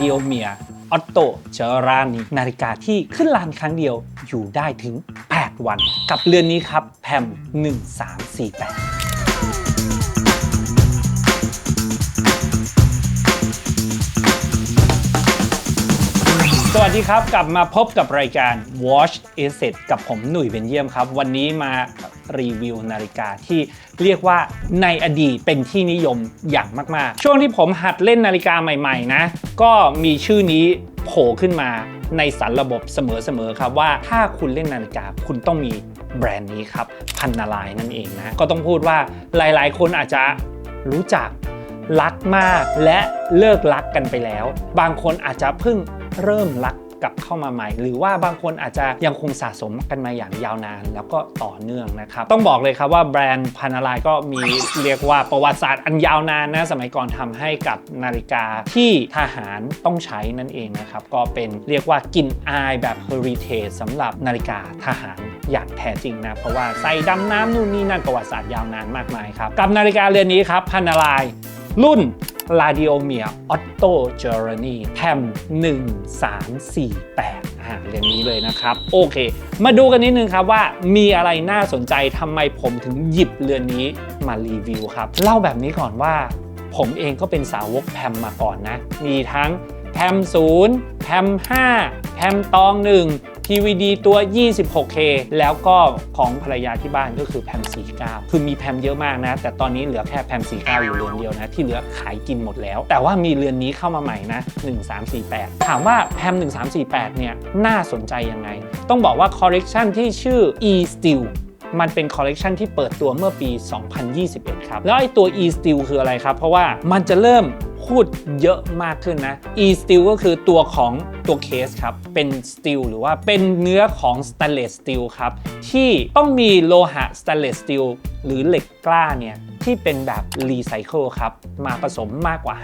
ดิโอเมียออตโตเจอรานีนาฬิกาที่ขึ้นลานครั้งเดียวอยู่ได้ถึง 8 วัน กับเรือนนี้ครับแพม1348สวัสดีครับ กลับมาพบกับรายการ Watch Is It กับผมหนุ่ยเบนเยี่ยมครับ วันนี้มา รีวิวนาฬิกาที่เรียกว่าในอดีตเป็นที่นิยมอย่างมากๆ ช่วงที่ผมหัดเล่นนาฬิกาใหม่ๆนะ ก็มีชื่อนี้โผล่ขึ้นมาในสารระบบเสมอๆครับว่าถ้าคุณเล่นนาฬิกาคุณต้องมีแบรนด์นี้ครับพันนาลายนั่นเองนะก็ต้องพูดว่าหลายๆ คนอาจจะรู้จักรักมากและเลิกรักกันไปแล้ว บางคนอาจจะเพิ่งเริ่มรัก กลับเข้ามาใหม่ หรือว่าบางคนอาจจะยังคงสะสมกันมาอย่างยาวนาน แล้วก็ต่อเนื่องนะครับ ต้องบอกเลยครับว่าแบรนด์พันอะไรก็มีเรียกว่าประวัติศาสตร์อันยาวนานนะสมัยก่อนทำให้กับนาฬิกาที่ทหารต้องใช้นั่นเองนะครับ ก็เป็นเรียกว่ากินอายแบบ heritage สำหรับนาฬิกาทหารอย่างแท้จริงนะ เพราะว่าใส่ดำน้ำนู่นนี่นั่นประวัติศาสตร์ยาวนานมากมายครับ กับนาฬิกาเรือนนี้ครับพันอะไรรุ่น l a d i o m i r Otto Journey Tam 1348อ่าเรื่องนี้เลยนะครับ โอเค มาดูกันนิดนึงครับว่ามีอะไรน่าสนใจทำไมผมถึงหยิบเรือนนี้มารีวิวครับ เล่าแบบนี้ก่อนว่า ผมเองก็เป็นสาวกแพมมาก่อนนะ มีทั้งแพม0แพม5แพมตอง1 PVD ตัว 26K แล้วก็ของภรรยาที่บ้านก็คือแพม49 คือมีแพมเยอะมากนะ แต่ตอนนี้เหลือแค่แพม49อยู่เรือนเดียวนะ ที่เหลือขายกินหมดแล้ว แต่ว่ามีเรือนนี้เข้ามาใหม่นะ 1348 ถามว่าแพม1348 เนี่ย น่าสนใจยังไง ต้องบอกว่าคอลเลกชันที่ชื่อ e steel มันเป็นคอลเลกชันที่เปิดตัวเมื่อปี 2021 ครับ แล้วไอ้ตัว e steel คืออะไรครับ เพราะว่ามันจะเริ่ม พูดเยอะมากขึ้นนะ e steel ก็คือตัวของตัวเคสครับ เป็น steel หรือว่าเป็นเนื้อของ stainless steel ครับ ที่ต้องมีโลหะ stainless steel หรือเหล็กกล้าเนี่ยที่เป็นแบบรีไซเคิลครับ มาผสมมากกว่า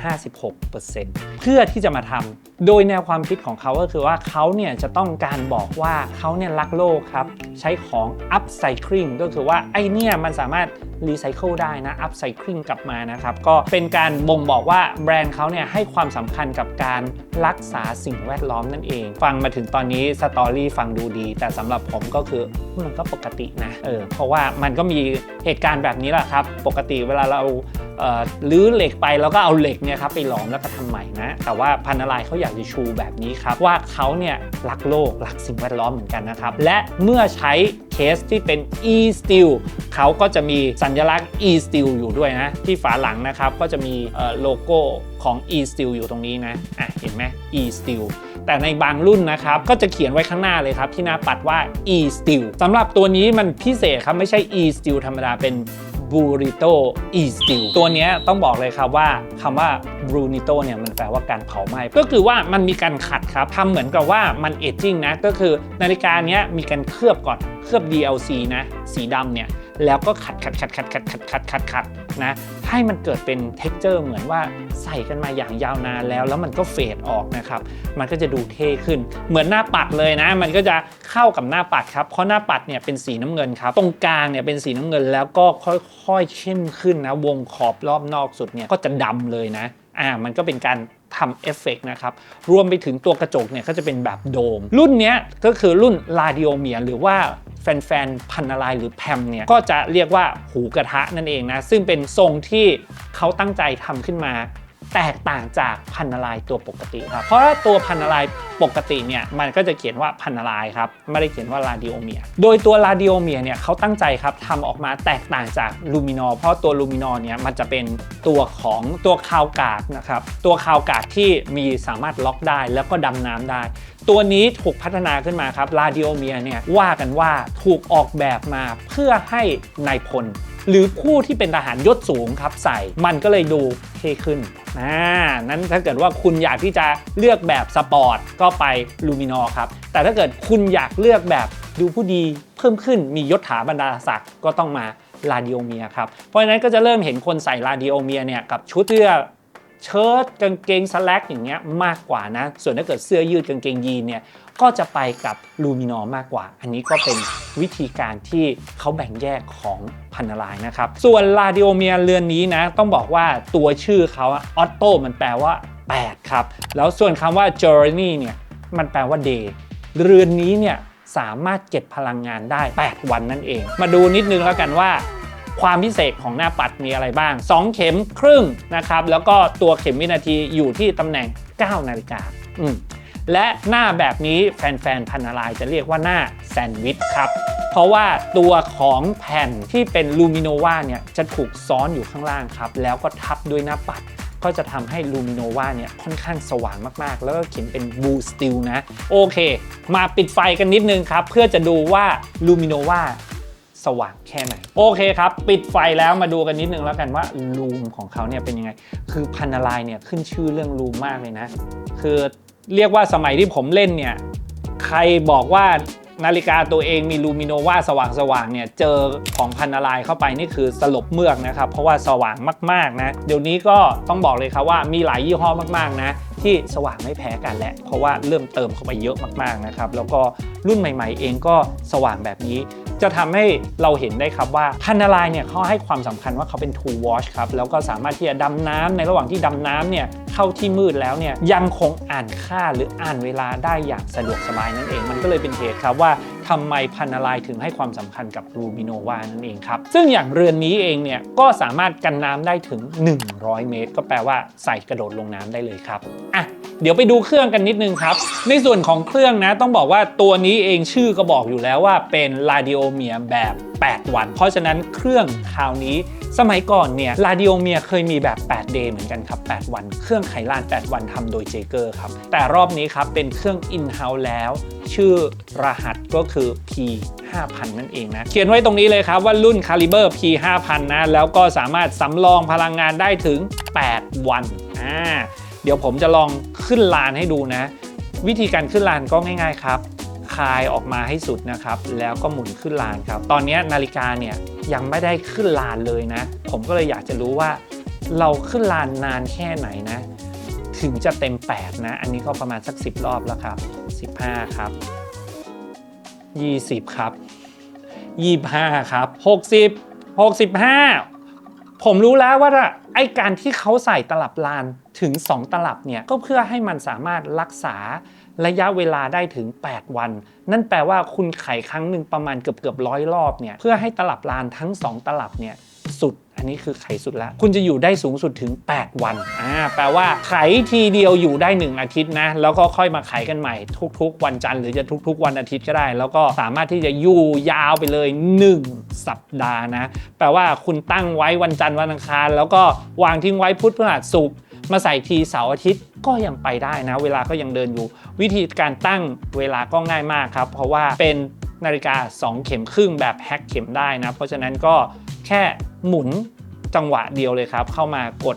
56%เพื่อที่จะมาทำโดยแนวความคิดของเขาก็คือว่าเขาเนี่ยจะต้องการบอกว่าเขาเนี่ยรักโลกครับ ใช้ของ upcycling ก็คือว่าไอเนี่ยมันสามารถรีไซเคิลได้นะอัพไซคลิงกลับมานะครับก็เป็นการบ่งบอกว่าแบรนด์เขาเนี่ยให้ความสำคัญกับการรักษาสิ่งแวดล้อมนั่นเอง ฟังมาถึงตอนนี้สตอรี่ฟังดูดี แต่สำหรับผมก็คือมันก็ปกตินะเออเพราะว่ามันก็มีเหตุการณ์แบบนี้แหละครับ ปกติเวลาเราเอ่อลื้อเหล็กไปแล้วก็เอาเหล็กเนี่ยครับไปหลอมแล้วก็ทำใหม่นะ แต่ว่าพันนลายเขาอยากจะชูแบบนี้ครับ ว่าเขาเนี่ยรักโลกรักสิ่งแวดล้อมเหมือนกันนะครับ และเมื่อใช้เคสที่เป็น e steel เขาก็จะมีสัญลักษณ์ e steel อยู่ด้วยนะ ที่ฝาหลังนะครับก็จะมีโลโก้ของ e steel อยู่ตรงนี้นะอะเห็นไหม e steel แต่ในบางรุ่นนะครับ ก็จะเขียนไว้ข้างหน้าเลยครับ ที่หน้าปัดว่า e steel สำหรับตัวนี้มันพิเศษครับ ไม่ใช่ e steel ธรรมดาเป็น Burrito e steel ตัวนี้ต้องบอกเลยครับว่าคำว่าบูริโตเนี่ยมันแปลว่าการเผาไหม้ก็คือว่ามันมีการขัดครับทำเหมือนกับว่ามันเอจจิ้งนะก็คือนาฬิกาเนี้ยมีการเคลือบก่อนเคลือบ DLC นะสีดำเนี่ย แล้วก็ขัดขัดขัดขัดขัดขัดขัดขัดขัดนะให้มันเกิดเป็นเท็กเจอร์เหมือนว่าใส่กันมาอย่างยาวนานแล้ว แล้วมันก็เฟดออกนะครับ มันก็จะดูเท่ขึ้น เหมือนหน้าปัดเลยนะ มันก็จะเข้ากับหน้าปัดครับเพราะหน้าปัดเนี่ยเป็นสีน้ำเงินครับตรงกลางเนี่ยเป็นสีน้ำเงินแล้วก็ค่อยๆเข้มขึ้นนะวงขอบรอบนอกสุดเนี่ยก็จะดำเลยนะอ่ามันก็เป็นการ ทำเอฟเฟกนะครับ รวมไปถึงตัวกระจกเนี่ยก็จะเป็นแบบโดม รุ่นนี้ก็คือรุ่นลาดิโอเมียหรือว่าแฟนๆ พันนาลายหรือแพมเนี่ย ก็จะเรียกว่าหูกระทะนั่นเองนะ ซึ่งเป็นทรงที่เขาตั้งใจทำขึ้นมา แตกต่างจากพันนลายตัวปกติครับเพราะว่าตัวพันนลายปกติเนี่ยมันก็จะเขียนว่าพันนลายครับไม่ได้เขียนว่าลาดิโอเมียโดยตัวลาดิโอเมียเนี่ยเขาตั้งใจครับทำออกมาแตกต่างจากลูมินอเพราะตัวลูมินอเนี่ยมันจะเป็นตัวของตัวคาวกากนะครับตัวคาวกากที่มีสามารถล็อกได้แล้วก็ดำน้ำได้ ตัวนี้ถูกพัฒนาขึ้นมาครับลาดิโอเมียเนี่ยว่ากันว่าถูกออกแบบมาเพื่อให้นายพล หรือผู้ที่เป็นทหารยศสูงครับใส่มันก็เลยดูเท่ขึ้นนะนั้นถ้าเกิดว่าคุณอยากที่จะเลือกแบบสปอร์ตก็ไปลูมินอครับ แต่ถ้าเกิดคุณอยากเลือกแบบดูผู้ดีเพิ่มขึ้นมียศถาบรรดาศักดิ์ก็ต้องมาลาดิโอเมียครับ เพราะฉะนั้นก็จะเริ่มเห็นคนใส่ลาดิโอเมียเนี่ยกับชุดเสื้อเชิ้ตกางเกงสแลกอย่างเงี้ยมากกว่านะ ส่วนถ้าเกิดเสื้อยืดกางเกงยีนเนี่ย ก็จะไปกับลูมินอมากกว่า อันนี้ก็เป็นวิธีการที่เขาแบ่งแยกของพันนาลายนะครับ ส่วนลาดิโอเมียเรือนนี้นะ ต้องบอกว่าตัวชื่อเขาออตโต้มันแปลว่า 8 ครับ แล้วส่วนคำว่า journey เนี่ยมันแปลว่า day เรือนนี้เนี่ยสามารถเก็บพลังงานได้ 8 วันนั่นเอง มาดูนิดนึงแล้วกันว่าความพิเศษของหน้าปัดมีอะไรบ้าง 2 เข็มครึ่งนะครับ แล้วก็ตัวเข็มวินาทีอยู่ที่ตำแหน่ง 9 นาฬิกาอืม และหน้าแบบนี้แฟนๆพันนาลายจะเรียกว่าหน้าแซนด์วิชครับ เพราะว่าตัวของแผ่นที่เป็นลูมิโนวาเนี่ยจะถูกซ้อนอยู่ข้างล่างครับ แล้วก็ทับด้วยหน้าปัดก็จะทำให้ลูมิโนวาเนี่ยค่อนข้างสว่างมากๆ แล้วก็เขียนเป็นบูสติลนะ โอเค มาปิดไฟกันนิดนึงครับ เพื่อจะดูว่าลูมิโนวาสว่างแค่ไหน โอเคครับ ปิดไฟแล้วมาดูกันนิดนึงแล้วกันว่าลูมของเขาเนี่ยเป็นยังไง คือพันนาลายเนี่ยขึ้นชื่อเรื่องลูมมากเลยนะ คือ เรียกว่าสมัยที่ผมเล่นเนี่ย ใครบอกว่านาฬิกาตัวเองมีลูมิโนวาสว่างๆเนี่ยเจอของพันนาลายเข้าไปนี่คือสลบเมือกนะครับ เพราะว่าสว่างมากๆนะ เดี๋ยวนี้ก็ต้องบอกเลยครับว่ามีหลายยี่ห้อมากๆนะ ที่สว่างไม่แพ้กันแหละ เพราะว่าเริ่มเติมเข้าไปเยอะมากๆนะครับ แล้วก็รุ่นใหม่ ๆ เองก็สว่างแบบนี้ จะทำให้เราเห็นได้ครับว่าพันนาลายเนี่ยเขาให้ความสำคัญว่าเขาเป็น two watch ครับ แล้วก็สามารถที่จะดำน้ำในระหว่างที่ดำน้ำเนี่ยเข้าที่มืดแล้วเนี่ยยังคงอ่านค่าหรืออ่านเวลาได้อย่างสะดวกสบายนั่นเอง มันก็เลยเป็นเหตุครับว่า ทำไมพันนาลายถึงให้ความสำคัญกับรูบิโนวานั่นเองครับ ซึ่งอย่างเรือนนี้เองเนี่ยก็สามารถกันน้ำได้ถึง 100 เมตร ก็แปลว่าใส่กระโดดลงน้ำได้เลยครับอะ เดี๋ยวไปดูเครื่องกันนิดนึงครับ ในส่วนของเครื่องนะต้องบอกว่าตัวนี้เองชื่อก็บอกอยู่แล้วว่าเป็น r a d i o m i a แบบ 8 วัน เพราะฉะนั้นเครื่องคราวนี้สมัยก่อนเนี่ย r a d i o m i a เคยมีแบบ 8 day เหมือนกันครับ 8 วัน เครื่องไขลาน 8 วันทำโดยเจเกอร์ครับ แต่รอบนี้ครับเป็นเครื่อง in-house แล้ว ชื่อรหัสก็คือ P 5000 นั่นเองนะ เขียนไว้ตรงนี้เลยครับว่ารุ่น Caliber P 5000นะ แล้วก็สามารถสำรองพลังงานได้ถึง 8 วัน อ่า เดี๋ยวผมจะลองขึ้นลานให้ดูนะ วิธีการขึ้นลานก็ง่าย ๆครับคลายออกมาให้สุดนะครับ แล้วก็หมุนขึ้นลานครับ ตอนนี้นาฬิกาเนี่ยยังไม่ได้ขึ้นลานเลยนะ ผมก็เลยอยากจะรู้ว่า เราขึ้นลานนานแค่ไหนนะ ถึงจะเต็ม 8 นะ อันนี้ก็ประมาณสัก 10 รอบแล้วครับ 15 ครับ 20 ครับ 25 ครับ 60 65 ผมรู้แล้วว่าไอการที่เขาใส่ตลับลาน ถึง 2 ตลับเนี่ยก็เพื่อให้มันสามารถรักษาระยะเวลาได้ถึง 8 วัน นั่นแปลว่าคุณไขครั้งหนึ่งประมาณเกือบเกือบร้อยรอบเนี่ยเพื่อให้ตลับลานทั้ง 2 ตลับเนี่ยสุดอันนี้คือไขสุดแล้วคุณจะอยู่ได้สูงสุดถึง 8 วัน อ่า แปลว่าไขทีเดียวอยู่ได้ 1 อาทิตย์นะ แล้วก็ค่อยมาไขกันใหม่ ทุกๆ วันจันทร์หรือจะทุก ๆ วันอาทิตย์ก็ได้ แล้วก็สามารถที่จะอยู่ยาวไปเลย 1 สัปดาห์นะ แปลว่าคุณตั้งไว้วันจันทร์วันอังคาร แล้วก็วางทิ้งไว้พุธพฤหัสศุกร์ มาใส่ทีเสาร์อาทิตย์ก็ยังไปได้นะ เวลาก็ยังเดินอยู่ วิธีการตั้งเวลาก็ง่ายมากครับ เพราะว่าเป็นนาฬิกา 2 เข็มครึ่งแบบแฮกเข็มได้นะ เพราะฉะนั้นก็แค่หมุนจังหวะเดียวเลยครับ เข้ามากด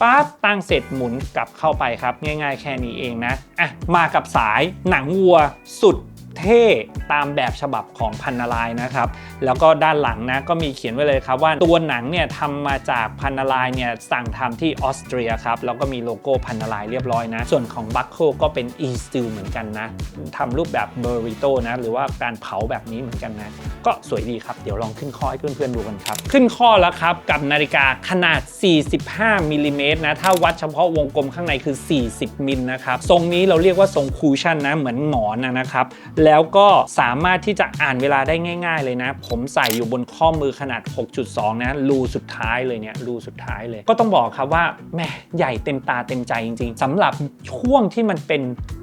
ปั๊บตั้งเสร็จหมุนกลับเข้าไปครับ ง่าย ๆ แค่นี้เองนะอะมากับสายหนังวัวสุด เท่ตามแบบฉบับของพันนาลายนะครับ แล้วก็ด้านหลังนะก็มีเขียนไว้เลยครับว่าตัวหนังเนี่ยทำมาจากพันนาลายเนี่ยสั่งทำที่ออสเตรียครับ แล้วก็มีโลโก้พันนาลายเรียบร้อยนะ ส่วนของบัคเคิลก็เป็น e steel เหมือนกันนะทำรูปแบบเบอริโตนะหรือว่าการเผาแบบนี้เหมือนกันนะ ก็สวยดีครับเดี๋ยวลองขึ้นข้อให้เพื่อนๆดูกันครับ ขึ้นข้อแล้วครับกับนาฬิกาขนาด 45มิลลิเมตรนะถ้าวัดเฉพาะวงกลมข้างในคือ 40มิลนะครับทรงนี้เราเรียกว่าทรงคูชั่นนะเหมือนหมอนนะครับแล้วก็สามารถที่จะอ่านเวลาได้ง่าย ๆ เลยนะ ผมใส่อยู่บนข้อมือขนาด 6.2 นะรูสุดท้ายเลยเนี่ยรูสุดท้ายเลย ก็ต้องบอกครับว่าแหมใหญ่เต็มตาเต็มใจจริง ๆสำหรับช่วงที่มันเป็น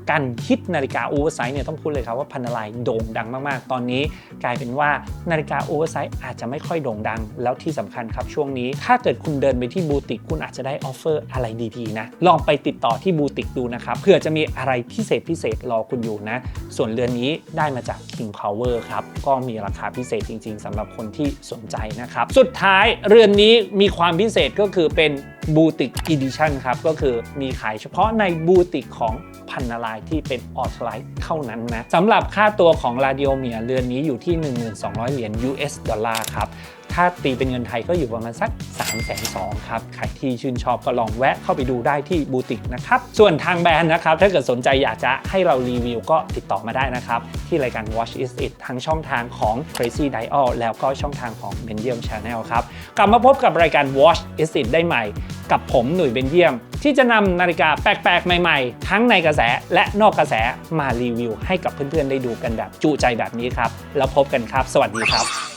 การฮิตนาฬิกาโอเวอร์ไซส์เนี่ยต้องพูดเลยครับว่าพันนลายโด่งดังมากๆ ตอนนี้กลายเป็นว่านาฬิกาโอเวอร์ไซส์อาจจะไม่ค่อยโด่งดัง แล้วที่สำคัญครับช่วงนี้ ถ้าเกิดคุณเดินไปที่บูติกคุณอาจจะได้ออฟเฟอร์อะไรดีๆนะ ลองไปติดต่อที่บูติกดูนะครับเผื่อจะมีอะไรพิเศษพิเศษรอคุณอยู่นะ ส่วนเรือนนี้ได้มาจาก King Power ครับก็มีราคาพิเศษจริง ๆสำหรับคนที่สนใจนะครับสุดท้ายเรือนนี้มีความพิเศษก็คือเป็น บูติกอีดิชันครับ ก็คือมีขายเฉพาะในบูติกของพันนาลายที่เป็นออสไลท์เท่านั้นนะสำหรับค่าตัวของลาดิโอเมียเรือนนี้อยู่ที่ 1,200 เหรียญ US ดอลลาร์ครับ ถ้าตีเป็นเงินไทยก็อยู่ประมาณสัก 3 2 0 0 0ครับ ใครที่ชื่นชอบก็ลองแวะเข้าไปดูได้ที่บูติกนะครับ ส่วนทางแบรนด์นะครับ ถ้าเกิดสนใจอยากจะให้เรารีวิวก็ติดต่อมาได้นะครับ ที่รายการ Watch Is It ทั้งช่องทางของ Crazy Dial แล้วก็ช่องทางของ b e n y i u m Channel ครับ กลับมาพบกับรายการ Watch Is It ได้ใหม่ กับผมหนุ่ยเบนเยียม ที่จะนำนาฬิกาแปลกๆ ใหม่ๆ ทั้งในกระแสและนอกกระแสมารีวิว ให้กับเพื่อนๆได้ดูกันแบบจุใจแบบนี้ครับ แล้วพบกันครับ สวัสดีครับ